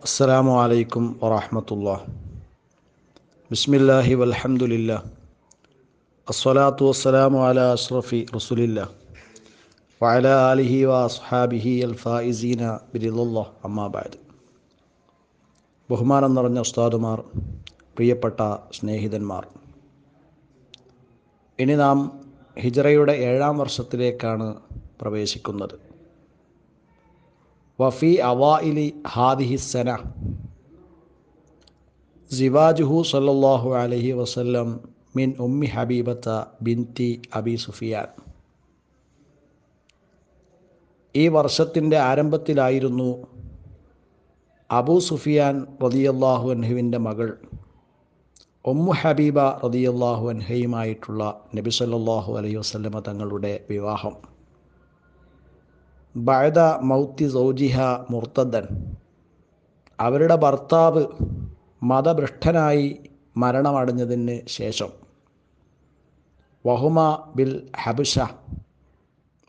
السلام عليكم ورحمة الله بسم الله والحمد لله الصلاة والسلام على أشرف رسول الله وعلى آله وأصحابه الفائزين برضا الله أما بعد ബഹുമാനം നിറഞ്ഞ ഉസ്താദുമാർ പ്രിയപ്പെട്ട സ്നേഹിതന്മാർ ഇനി നാം ഹിജറയുടെ ഏഴാം വർഷത്തിലേക്കാണ് പ്രവേശിക്കുന്നത് വഫി അവാഇലി ഹാദിഹി സന. സിവാജുഹു സല്ലാഹു അലഹി വസല്ലം മിൻ ഉമ്മി ഹബീബത്ത ബിൻതി അബി സുഫിയാൻ. ഈ വർഷത്തിന്റെ ആരംഭത്തിലായിരുന്നു അബൂ സുഫിയാൻ റതിയല്ലാഹു അൻഹുവിന്റെ മകൾ ഒമ്മു ഹബീബ റതിയല്ലാഹു അൻഹയുമായിട്ടുള്ള നബി സല്ലാഹു അലൈഹി വസ്ലമ തങ്ങളുടെ വിവാഹം. ബഅദ മൗത്തി സൗജിഹ മുർത്തദ്ദൻ അവരുടെ ഭർത്താവ് മതഭ്രഷ്ടനായി മരണമടഞ്ഞതിന് ശേഷം. വഹുമ ബിൽ ഹബിഷ.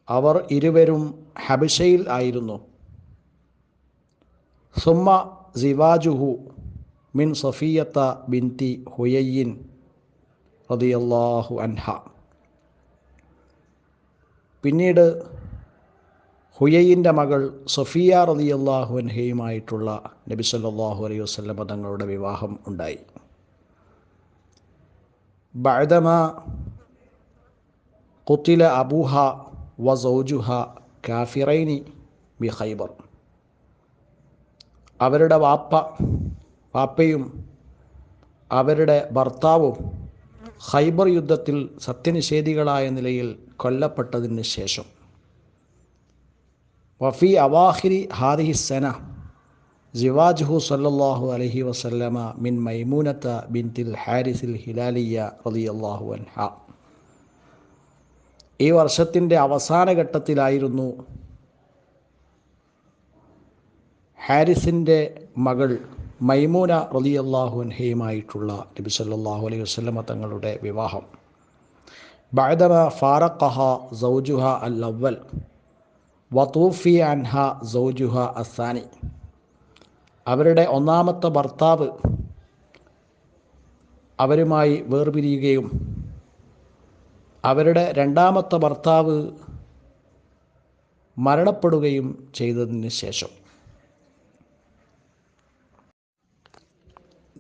അവർ ഇരുവരും ഹബിഷയിൽ ആയിരുന്നു. സുമ്മ സിവാജുഹു മിൻ സഫിയത്ത ബിൻതി ഹുയയിൻ റതിയല്ലാഹു അൻഹ. പിന്നീട് ഹുയയിന്റെ മകൾ സഫിയ റതിയല്ലാഹു അൻഹയുമായിട്ടുള്ള നബി സല്ലാഹു അലൈഹി വസ്ലമ തങ്ങളുടെ വിവാഹം ഉണ്ടായി. ബഅദമ കുത്തില അബൂഹ വ സൗജുഹ കാഫിറൈനി ബി ഹൈബർ അവരുടെ വാപ്പ വാപ്പയും അവരുടെ ഭർത്താവും ഹൈബർ യുദ്ധത്തിൽ സത്യനിഷേധികളായ നിലയിൽ കൊല്ലപ്പെട്ടതിന് ശേഷം. വഫി അവാഹിരി ഹാദിഹി സന ജിവാജുഹു സല്ലാഹു അലഹി വസല്ലമ മിൻ മൈമൂനത്ത ബിൻതിൽ ഹാരിസിൽ ഹിലാലിയ റളിയല്ലാഹു അൻഹ. ഈ വർഷത്തിന്റെ അവസാന ഘട്ടത്തിലായിരുന്നു ഹാരിസിന്റെ മകൾ മൈമൂന റളിയല്ലാഹു അൻഹയുമായിട്ടുള്ള നബി സല്ലാഹു അലൈഹി വസ്ലമ തങ്ങളുടെ വിവാഹം. ബഅദമ ഫാറഖഹ സൗജുഹ അൽ അവൽ വതൂഫി അൻഹ സൗജുഹ അസാനി. അവരുടെ ഒന്നാമത്തെ ഭർത്താവ് അവരുമായി വേർപിരിയുകയും അവരുടെ രണ്ടാമത്തെ ഭർത്താവ് മരണപ്പെടുകയും ചെയ്തതിന് ശേഷം.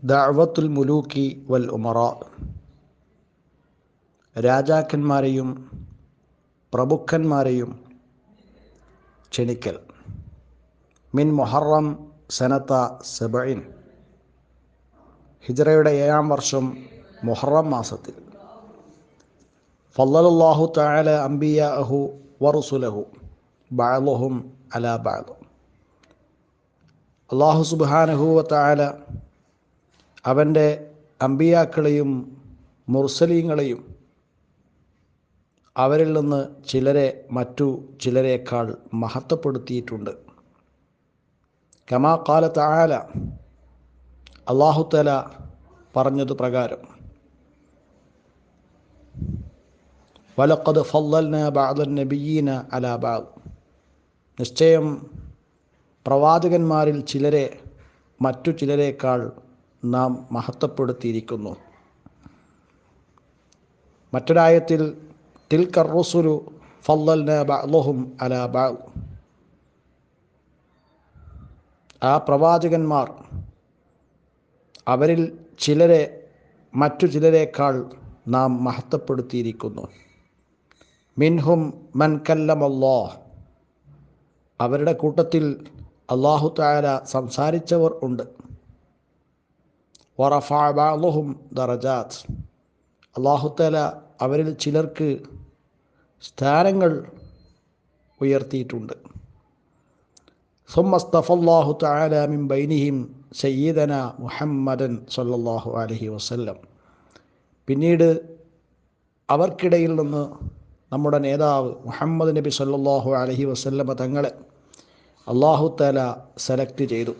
ദഅവത്തുൽ മുലൂക്കി വൽ ഉമറ. രാജാക്കന്മാരെയും പ്രഭുക്കന്മാരെയും ക്ഷണിക്കൽ. മിൻ മൊഹറം സനത്ത സെബയിൻ ഹിജറയുടെ ഏഴാം വർഷം മൊഹറം മാസത്തിൽ. ഫല്ലലുല്ലാഹു താല അംബിയ അഹു വറുസുലഹു ബാലുഹും അല ബാലു അള്ളാഹു സുബ്ഹാനഹു താല അവന്റെ അമ്പിയാക്കളെയും മുർസലീങ്ങളെയും അവരിൽ നിന്ന് ചിലരെ മറ്റു ചിലരെക്കാൾ മഹത്വപ്പെടുത്തിയിട്ടുണ്ട്. കമാ കാല താല അള്ളാഹുത്തല പറഞ്ഞത് പ്രകാരം. വലക്കത് ഫല്ലൽന ബാദൻ നബിയീന അല ബാദ് നിശ്ചയം പ്രവാചകന്മാരിൽ ചിലരെ മറ്റു ചിലരെക്കാൾ നാം മഹത്വപ്പെടുത്തിയിരിക്കുന്നു. മറ്റൊരായത്തിൽ തിൽക്കർ റുസുലു ഫല്ലൽന ബഅലഹും അല ബഅ് ആ പ്രവാചകന്മാർ അവരിൽ ചിലരെ മറ്റു ചിലരെക്കാൾ നാം മഹത്വപ്പെടുത്തിയിരിക്കുന്നു. മിൻഹും മൻ കല്ലമല്ലോ അവരുടെ കൂട്ടത്തിൽ അള്ളാഹു താര സംസാരിച്ചവർ ഉണ്ട്. വറഫാബാലുഹും ദറജാത്ത്. അള്ളാഹുത്തല അവരിൽ ചിലർക്ക് സ്ഥാനങ്ങൾ ഉയർത്തിയിട്ടുണ്ട്. സുമ്മസ്തഫല്ലാഹു തആല മിൻ ബൈനിഹിം സയ്യിദന മുഹമ്മദൻ സല്ലാഹു അലഹി വസ്ല്ലം. പിന്നീട് അവർക്കിടയിൽ നിന്ന് നമ്മുടെ നേതാവ് മുഹമ്മദ് നബി സല്ലാഹു അലഹി വസ്ല്ലമ തങ്ങളെ അള്ളാഹു തആല സെലക്ട് ചെയ്തു.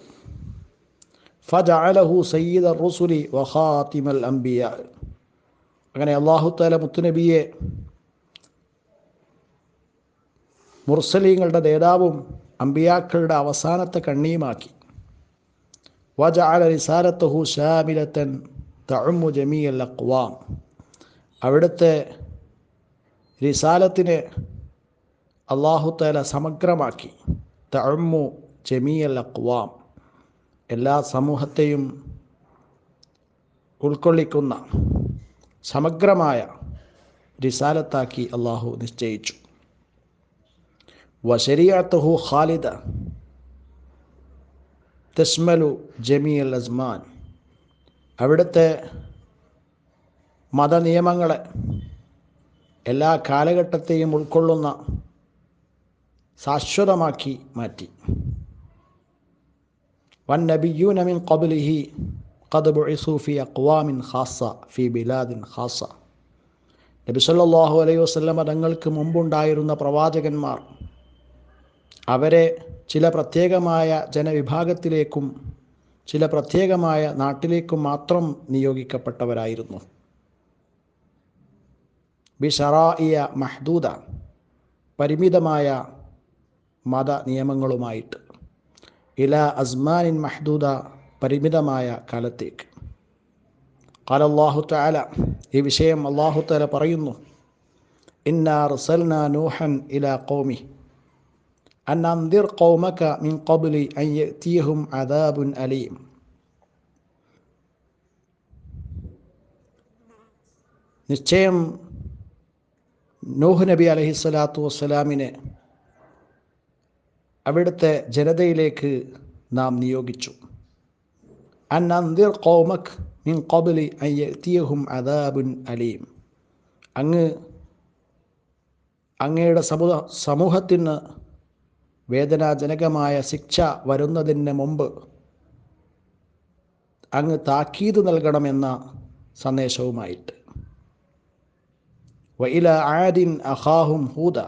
ഫജഅലഹു സയ്യിദ റുസുലി വഹാത്തിമൽ അംബിയ. അങ്ങനെ അള്ളാഹു തആല മുത്തുനബിയെ മുർസലീങ്ങളുടെ നേതാവും അമ്പിയാക്കളുടെ അവസാനത്തെ കണ്ണിയുമാക്കി. വജഅല റിസാലത്തഹു ഷാമിലത്തൻ തഅമ്മു ജമീഅൽ അഖ്വാം. അവിടുത്തെ റിസാലത്തിന് അള്ളാഹു തആല സമഗ്രമാക്കി. ജമീ ജമീഅൽ അഖ്വാം. എല്ലാ സമൂഹത്തെയും ഉൾക്കൊള്ളിക്കുന്ന സമഗ്രമായ റിസാലത്താക്കി അള്ളാഹു നിശ്ചയിച്ചു. വശരിയാത്തഹു ഖാലിദ തസ്മലു ജമീൽ അസ്മാൻ അവിടുത്തെ മതനിയമങ്ങളെ എല്ലാ കാലഘട്ടത്തെയും ഉൾക്കൊള്ളുന്ന ശാശ്വതമാക്കി മാറ്റി. വൻ നബിയൂന മിൻ ഖബ്ലിഹി ഖദ് في ഫി خاصة ഖാസ ഫി ബിലാദിൻ ഖാസ നബി സല്ലല്ലാഹു അലൈഹി വസല്ലമ തങ്ങൾക്ക് മുമ്പുണ്ടായിരുന്ന പ്രവാചകന്മാർ അവരെ ചില പ്രത്യേകമായ ജനവിഭാഗത്തിലേക്കും ചില പ്രത്യേകമായ നാട്ടിലേക്കും മാത്രം നിയോഗിക്കപ്പെട്ടവരായിരുന്നു ബിഷറായിയ മഹ്ദൂദ പരിമിതമായ മത നിയമങ്ങളുമായിട്ട് ഇല അസ്മാനിൻ മഹ്ദൂദ പരിമിതമായ കാലത്തേക്ക് قال الله تعالى ഈ വിഷയം അള്ളാഹു തആല പറയുന്നു ഇന്നാ റസൽനാ നൂഹൻ ഇലാ ഖൗമി അൻദിർ ഖൗമക മിൻ അൻ യഅതിയഹും അദാബുൻ അലീം നിശ്ചയം നൂഹ് നബി അലഹി സ്വലാത്തു വസ്സലാമിനെ അവിടുത്തെ ജനതയിലേക്ക് നാം നിയോഗിച്ചു. അൻ അന്തിർ ഖൗമക് മിൻ ഖബ്ലി അയ്യത്തിയഹും അദാബുൻ അലീം. അങ്ങ് അങ്ങയുടെ സമൂഹ സമൂഹത്തിന് വേദനാജനകമായ ശിക്ഷ വരുന്നതിന് മുമ്പ് അങ്ങ് താക്കീത് നൽകണമെന്ന സന്ദേശവുമായിട്ട്. വൈല ആദിൻ അഹാഹും ഹൂദ.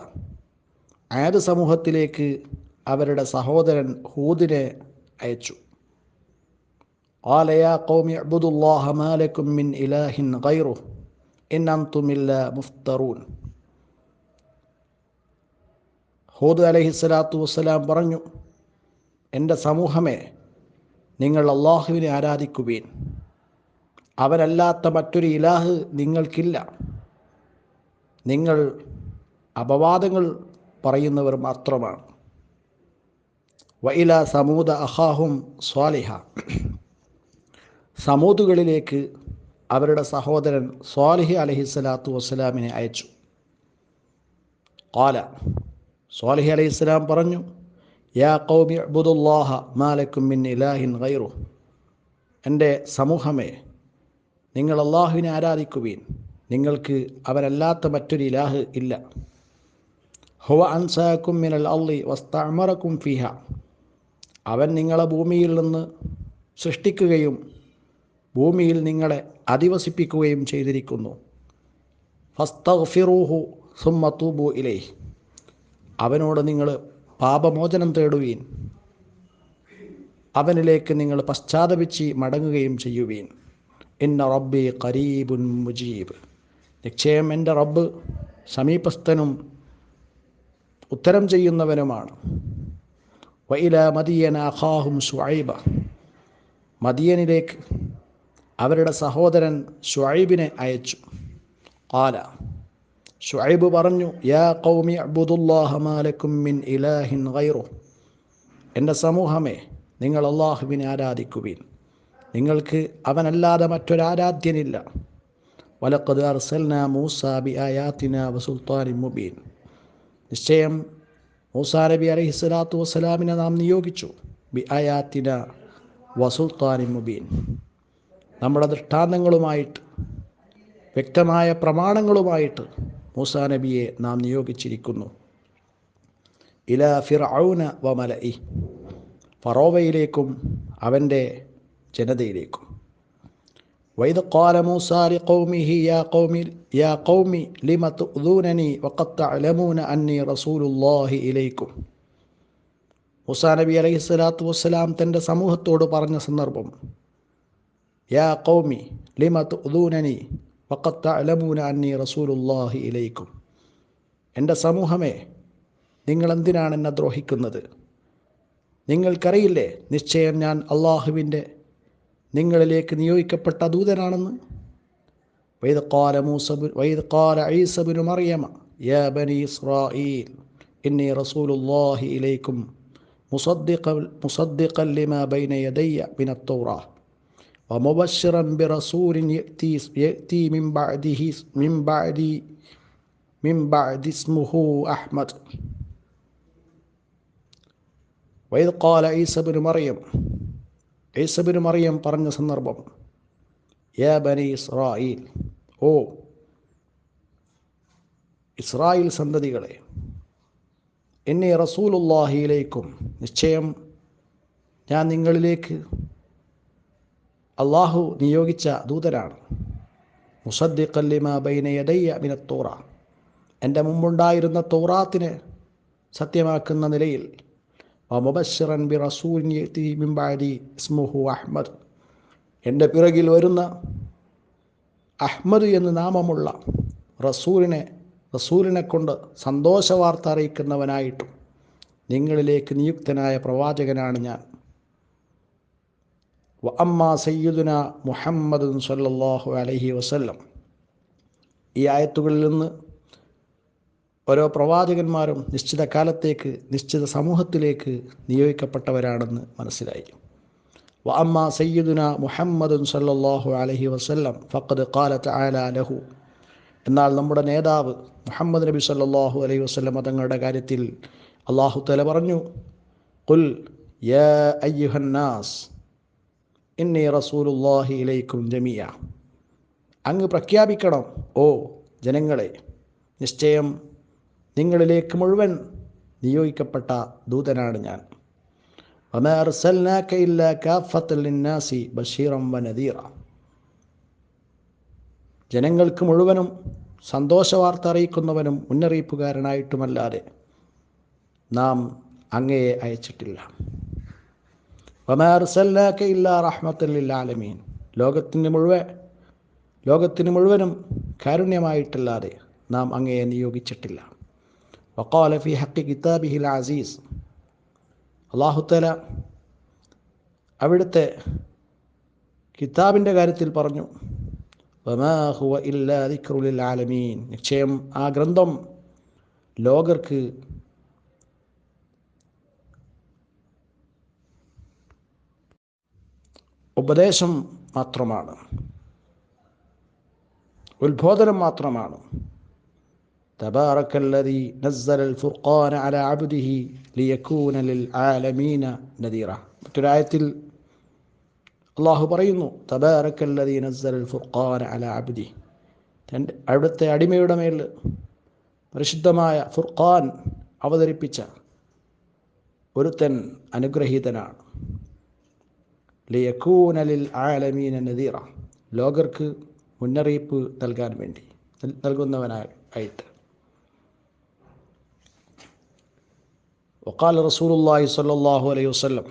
ആദ് സമൂഹത്തിലേക്ക് അവരുടെ സഹോദരൻ ഹൂദിനെ അയച്ചു. ആലയാ കൗമി അബ്ദുല്ലാഹ മാലക്കും മിൻ ഇലാഹിൻ ഗൈറു ഇൻ അന്തുമില്ല മുഫ്തറൂൻ. ഹൂദ് അലഹി സ്വലാത്തു വസ്സലാം പറഞ്ഞു എന്റെ സമൂഹമേ നിങ്ങൾ അള്ളാഹുവിനെ ആരാധിക്കുവീൻ. അവനല്ലാത്ത മറ്റൊരു ഇലാഹ് നിങ്ങൾക്കില്ല. നിങ്ങൾ അപവാദങ്ങൾ പറയുന്നവർ മാത്രമാണ്. വൈല സമൂദ അഹാഹും സ്വാലിഹ. സമൂതുകളിലേക്ക് അവരുടെ സഹോദരൻ സ്വാലിഹി അലഹിസ്സലാത്തു വസ്സലാമിനെ അയച്ചു. കാല സ്വാലിഹി അലൈഹിസ്സലാം പറഞ്ഞു യാ കൗമി അബുദുല്ലാഹ മാലക്കും മിൻ ഇലാഹിൻ ഗൈറു. എന്റെ സമൂഹമേ നിങ്ങൾ അള്ളാഹുവിനെ ആരാധിക്കുവീൻ. നിങ്ങൾക്ക് അവരല്ലാത്ത മറ്റൊരു ഇലാഹ് ഇല്ല. ഹുവ അൻസാക്കും മിനൽ അള്ളി വസ്തമറക്കും ഫിഹ. അവൻ നിങ്ങളെ ഭൂമിയിൽ നിന്ന് സൃഷ്ടിക്കുകയും ഭൂമിയിൽ നിങ്ങളെ അധിവസിപ്പിക്കുകയും ചെയ്തിരിക്കുന്നു. ഫസ്തഫിറൂഹു സുമ്മ തൂബു ഇലൈ അവനോട് നിങ്ങൾ പാപമോചനം തേടുവീൻ. അവനിലേക്ക് നിങ്ങൾ പശ്ചാത്തപിച്ച് മടങ്ങുകയും ചെയ്യുവീൻ. ഇന്ന റബ്ബി കരീബുൻ മുജീബ്. നിശ്ചയം എന്റെ റബ്ബ് സമീപസ്ഥനും ഉത്തരം ചെയ്യുന്നവനുമാണ്. വൈല മദിയന അഖാഹും ഷുഐബ. മദിയനിലേക്ക് അവരുടെ സഹോദരൻ ഷുഐബിനെ അയച്ചു. കാല ഷുഐബ് പറഞ്ഞു യാ കൗമി അബുദുല്ലാഹ മാലക്കും മിൻ ഇലാഹിൻ എന്റെ സമൂഹമേ നിങ്ങൾ അള്ളാഹുവിനെ ആരാധിക്കുവിൻ. നിങ്ങൾക്ക് അവനല്ലാതെ മറ്റൊരാരാധ്യനില്ല. വലക്കത് അർസൽന മൂസ ബി ആയാത്തിന വസുൽത്താനി മുബീൻ. നിശ്ചയം മൂസാ നബി അലൈഹി സ്വലാത്തു വസ്സലാമിനെ നാം നിയോഗിച്ചു ബി ആയാത്തിന വസുൽത്താനി മുബീൻ. നമ്മുടെ ദൃഷ്ടാന്തങ്ങളുമായിട്ട് വ്യക്തമായ പ്രമാണങ്ങളുമായിട്ട് മൂസാ നബിയെ നാം നിയോഗിച്ചിരിക്കുന്നു ഇല ഫിർഔന വ മലഇ ഫറോവയിലേക്കും അവൻ്റെ ജനതയിലേക്കും وإذ قال موسى لقومه يا قوم يا قوم لم تؤذونني وقد تعلمون أني رسول الله إليكم മൂസാ നബി അലൈഹി സ്വലാത്തു വസ്സലാം തൻ്റെ സമൂഹത്തോട് പറഞ്ഞ സന്ദർഭം യാ കൗമി ലിമ തുദൂനനി വക്കത്ത് അലമൂന അന്നി റസൂലുല്ലാഹി ഇലയിക്കും എന്റെ സമൂഹമേ നിങ്ങൾ എന്തിനാണ് എന്നെ ദ്രോഹിക്കുന്നത്? നിങ്ങൾക്കറിയില്ലേ നിശ്ചയം ഞാൻ അള്ളാഹുവിന്റെ നിങ്ങളിലേക്ക് നിയോഗിക്കപ്പെട്ട ദൂതനാണെന്ന്? വൈദ് മറിയമ ഇലൈക്കും മുസദ്ദിഖ മുസദ്ദിഖ ലിമാ ബൈന യദയ്യ മിനത്തൗറാഹ് ومبشرا برسول يأتي يأتي من بعده من بعد من بعد اسمه أحمد وإذ قال عيسى بن مريم عيسى بن مريم പറഞ്ഞ സന്ദർഭം യാ ബനി ഇസ്രായേൽ ഓ ഇസ്രായേൽ സന്തതികളെ എന്നെ റസൂലുല്ലാഹിയിലേക്കും നിശ്ചയം ഞാൻ നിങ്ങളിലേക്ക് അള്ളാഹു നിയോഗിച്ച ദൂതരാണ്. മുസദ്ദിഖല്ലിമ മിന എന്റെ മുമ്പുണ്ടായിരുന്ന തോറാത്തിനെ സത്യമാക്കുന്ന നിലയിൽ മുബശ്ശറൻ ഇസ്മുഹു അഹ്മദ്. എന്റെ പിറകിൽ വരുന്ന അഹ്മദ് എന്ന് നാമമുള്ള റസൂലിനെ റസൂലിനെ കൊണ്ട് സന്തോഷവാർത്ത അറിയിക്കുന്നവനായിട്ടും നിങ്ങളിലേക്ക് നിയുക്തനായ പ്രവാചകനാണ് ഞാൻ. അമ്മ സയ്യിദുന മുഹമ്മദ് സല്ലാഹു അലഹി വസ്ല്ലം. ഈ ആയത്തുകളിൽ നിന്ന് ഓരോ പ്രവാചകന്മാരും നിശ്ചിത കാലത്തേക്ക് നിശ്ചിത സമൂഹത്തിലേക്ക് നിയോഗിക്കപ്പെട്ടവരാണെന്ന് മനസ്സിലായി വ അമ്മ സയ്യിദുന മുഹമ്മദ് സല്ലാഹു അലഹി വസ്ല്ലം ഫക്കത് കാലത്ത് തആല ലഹു. എന്നാൽ നമ്മുടെ നേതാവ് മുഹമ്മദ് നബി സല്ലാഹു അലൈഹി വസ്ല്ലം തങ്ങളുടെ കാര്യത്തിൽ അള്ളാഹു തല പറഞ്ഞു കുൽ യാ അയ്യുഹന്നാസ് ഇന്നി റസൂലുല്ലാഹിയിലേക്കും ജമിയ അങ്ങ് പ്രഖ്യാപിക്കണം ഓ ജനങ്ങളെ നിശ്ചയം നിങ്ങളിലേക്ക് മുഴുവൻ നിയോഗിക്കപ്പെട്ട ദൂതനാണ് ഞാൻ. ജനങ്ങൾക്ക് മുഴുവനും സന്തോഷ വാർത്ത അറിയിക്കുന്നവനും മുന്നറിയിപ്പുകാരനായിട്ടുമല്ലാതെ നാം അങ്ങയെ അയച്ചിട്ടില്ല. വമാർസല്ലാക്ക ഇല്ല ലോകത്തിന് മുഴുവൻ ലോകത്തിന് മുഴുവനും കാരുണ്യമായിട്ടല്ലാതെ നാം അങ്ങയെ നിയോഗിച്ചിട്ടില്ല. വക്കോലഫി ഹക്കി കിതാബിഹിൽ അസീസ്. അള്ളാഹുത്തല അവിടുത്തെ കിതാബിന്റെ കാര്യത്തിൽ പറഞ്ഞു വമാഹുവ ഇല്ലാതിക്രുലിൽ ആലമീൻ. നിശ്ചയം ആ ഗ്രന്ഥം ലോകർക്ക് ഉപദേശം മാത്രമാണ് ഉത്ബോധനം മാത്രമാണ് تبارك الذي نزل الفرقان على عبده ليكون للعالمين نذيرا മറ്റൊരായത്തിൽ അള്ളാഹു പറയുന്നു തബാറക്കല്ലതി നസ്സൽ ഫുർഖാൻ അല അബ്ദി തൻ്റെ അവിടുത്തെ അടിമയുടെ മേൽ പരിശുദ്ധമായ ഫുർഖാൻ അവതരിപ്പിച്ച ഒരുത്തൻ അനുഗ്രഹീതനാണ് ലിയക്കൂനലിൽ ആലമീന നദീറ ലോകർക്ക് മുന്നറിയിപ്പ് നൽകാൻ വേണ്ടി. നൽകുന്നവനായിട്ട് ഒക്കാൽ റസൂലുല്ലാഹി സ്വല്ലല്ലാഹു അലൈഹി വസല്ലം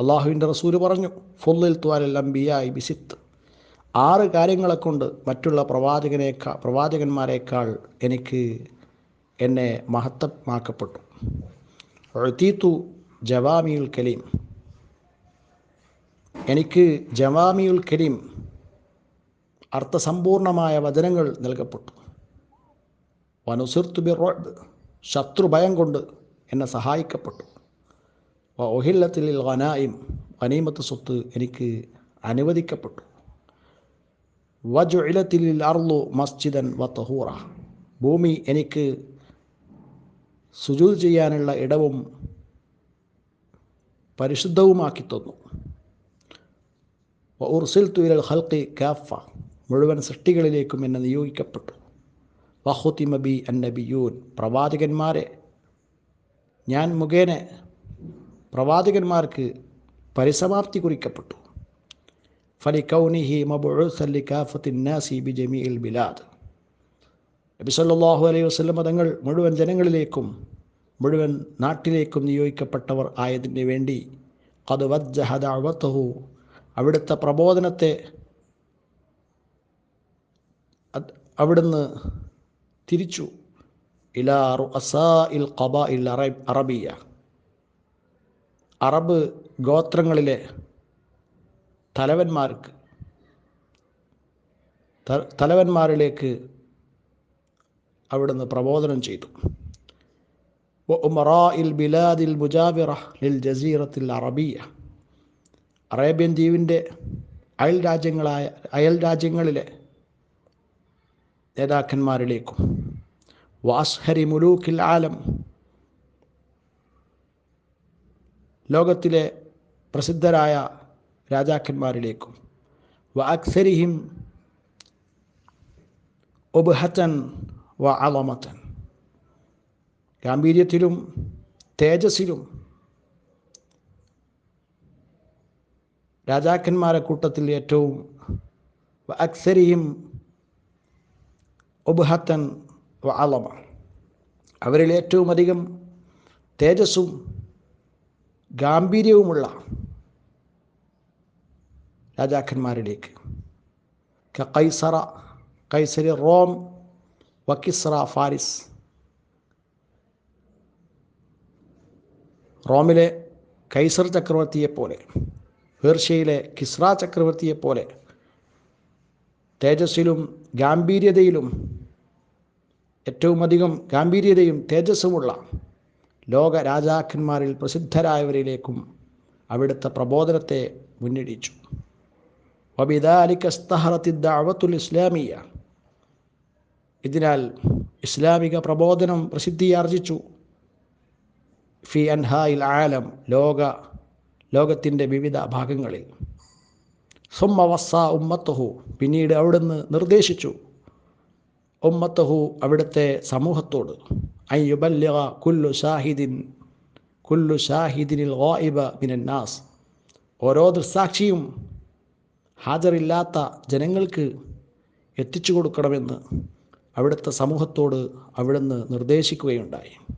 അള്ളാഹുവിന്റെ റസൂൽ പറഞ്ഞു ഫുല്ലിൽ ത്വാലൽ അംബിയായി ബിസിത്ത്. ആറ് കാര്യങ്ങളെ കൊണ്ട് മറ്റുള്ള പ്രവാചകനേക്കാൾ പ്രവാചകന്മാരെക്കാൾ എനിക്ക് എന്നെ മഹത്വമാക്കപ്പെട്ടു. എഴുത്തീത്തു ജവാമിയുൽ കലീം. എനിക്ക് ജവാമിയുൽ കരീം അർത്ഥസമ്പൂർണമായ വചനങ്ങൾ നൽകപ്പെട്ടു. വനുസിർത്തു റോഡ് ശത്രു ഭയം കൊണ്ട് എന്നെ സഹായിക്കപ്പെട്ടു. ഒഹില്ലത്തിൽ വനായും വനീമത്ത് സ്വത്ത് എനിക്ക് അനുവദിക്കപ്പെട്ടു. വജുഇലത്തിൽ അർലു മസ്ജിദൻ വ തഹൂറ ഭൂമി എനിക്ക് സുജൂത് ചെയ്യാനുള്ള ഇടവും പരിശുദ്ധവുമാക്കി തന്നു. ഉർസിൽ ഇരൽ ഹൽക്കി കാഫ. മുഴുവൻ സൃഷ്ടികളിലേക്കും എന്നെ നിയോഗിക്കപ്പെട്ടു. വഹുത്തിമബി അന്നബിയൂൻ. പ്രവാചകന്മാരെ ഞാൻ മുഖേന പ്രവാചകന്മാർക്ക് പരിസമാപ്തി കുറിക്കപ്പെട്ടു. ഫലി കൗനിഹി മബുസല്ലി കാഫത്തിന്നാസി ബി ജമീൽ ബിലാദ്. നബി സല്ലല്ലാഹു അലൈഹി വസ്ലം മതങ്ങൾ മുഴുവൻ ജനങ്ങളിലേക്കും മുഴുവൻ നാട്ടിലേക്കും നിയോഗിക്കപ്പെട്ടവർ ആയതിന് വേണ്ടി അത് വജ്ജഹദഅവത്തഹു അവിടുത്തെ പ്രബോധനത്തെ അവിടുന്ന് തിരിച്ചു. ഇലാ അസാ ഇൽ ഖബ ഇൽ അറബിയ. അറബ് ഗോത്രങ്ങളിലെ തലവന്മാർക്ക് തലവന്മാരിലേക്ക് അവിടുന്ന് പ്രബോധനം ചെയ്തു. ഇൽ ബിലാദിൽ മുജാബിറ ലിൽ ജസീറത്തിൽ അറബിയ. അറേബ്യൻ ദ്വീപിന്റെ അയൽ രാജ്യങ്ങളായ അയൽ രാജ്യങ്ങളിലെ നേതാക്കന്മാരിലേക്കും. വാസ്ഹരി മുലൂക്കിൽ ആലം ലോകത്തിലെ പ്രസിദ്ധരായ രാജാക്കന്മാരിലേക്കും. വ അക്സരിഹിം ഒബുഹത്തൻ വ അളമത്തൻ ഗാംഭീര്യത്തിലും തേജസ്സിലും രാജാക്കന്മാരെ കൂട്ടത്തിൽ ഏറ്റവും അക്സരിയും ഒബുഹത്തൻ വാളമ അവരിൽ ഏറ്റവും അധികം തേജസ്സും ഗാംഭീര്യവുമുള്ള രാജാക്കന്മാരിലേക്ക്. കൈസറ കൈസരി റോം വക്കിസ്ര ഫാരിസ്. റോമിലെ കൈസർ ചക്രവർത്തിയെപ്പോലെ പേർഷ്യയിലെ കിസ്ര ചക്രവർത്തിയെപ്പോലെ തേജസ്സിലും ഗാംഭീര്യതയിലും ഏറ്റവും അധികം ഗാംഭീര്യതയും തേജസ്സുമുള്ള ലോക രാജാക്കന്മാരിൽ പ്രസിദ്ധരായവരിലേക്കും അവിടുത്തെ പ്രബോധനത്തെ മുന്നിടിച്ചു. വബിദാലിക്കസ്തഹറത്തിദ്ദാവത്തുൽ ഇസ്ലാമിയ. ഇതിനാൽ ഇസ്ലാമിക പ്രബോധനം പ്രസിദ്ധിയാർജിച്ചു. ഫി അൻഹായിൽ ആലം ലോക ലോകത്തിന്റെ വിവിധ ഭാഗങ്ങളിൽ. സുമ്മ വസ്സ ഉമ്മത്തഹു. പിന്നീട് അവിടുന്ന് നിർദ്ദേശിച്ചു. ഉമ്മത്തഹു അവിടുത്തെ സമൂഹത്തോട്. അയ്യുബല്യ കുല്ലു ഷാഹിദിൻ കുല്ലു ഷാഹിദിനിൽ ഗായിബ മിനന്നാസ് ഓരോ ദൃസാക്ഷിയും ഹാജറില്ലാത്ത ജനങ്ങൾക്ക് എത്തിച്ചു കൊടുക്കണമെന്ന് അവിടുത്തെ സമൂഹത്തോട് അവിടുന്ന് നിർദ്ദേശിക്കുകയുണ്ടായി.